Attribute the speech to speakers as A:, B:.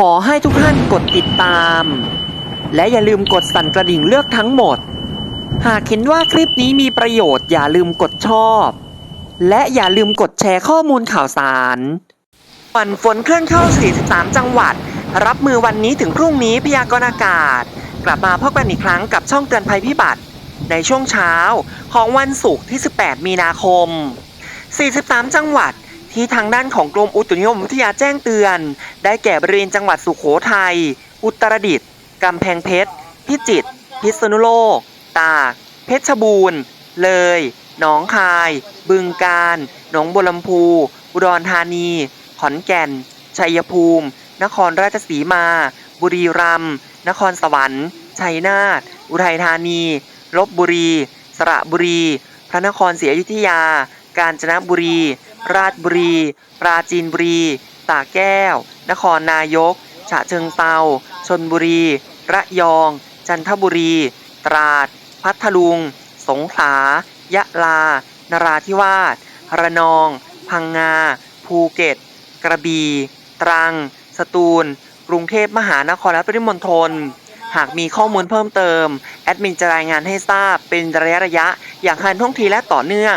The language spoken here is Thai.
A: ขอให้ทุกท่านกดติดตาม และอย่าลืมกดสั่นกระดิ่งเลือกทั้งหมด หากเห็นว่าคลิปนี้มีประโยชน์อย่าลืมกดชอบ และอย่าลืมกดแชร์ข้อมูลข่าวสารวันฝนเคลื่อนเข้า 43 จังหวัด รับมือวันนี้ถึงพรุ่งนี้พยากรณ์อากาศ กลับมาพบกันอีกครั้งกับช่องเตือนภัยพิบัติ ในช่วงเช้าของวันศุกร์ที่ 18 มีนาคม 43 จังหวัด ที่ทางด้านของกรมอุตุนิยมวิทยาแจ้งเตือน ได้แก่บริเวณจังหวัดสุโขทัย อุตรดิตถ์กำแพงเพชร พิจิตร พิษณุโลก ตาก เพชรบูรณ์ เลย หนองคาย บึงกาฬ หนองบัวลำพู อุดรธานี ขอนแก่น ชัยภูมิ นครราชสีมา บุรีรัมย์ นครสวรรค์ ชัยนาท อุทัยธานี ลบบุรี สระบุรี พระนครศรีอยุธยา กาญจนบุรี ราชบุรี ปราจีนบุรี ตากแก้ว นครนายก ฉะเชิงเซาชนบุรี ระยอง จันทบุรี ตราด พัทลุง สงขลา ยะลา นราธิวาส ระนอง พังงา ภูเก็ต กระบี่ ตรัง สตูล กรุงเทพมหานครและปริมณฑลหากมีข้อมูลเพิ่มเติม แอดมินจะรายงานให้ทราบเป็นระยะระยะ อย่างทันท่วงทีและต่อเนื่อง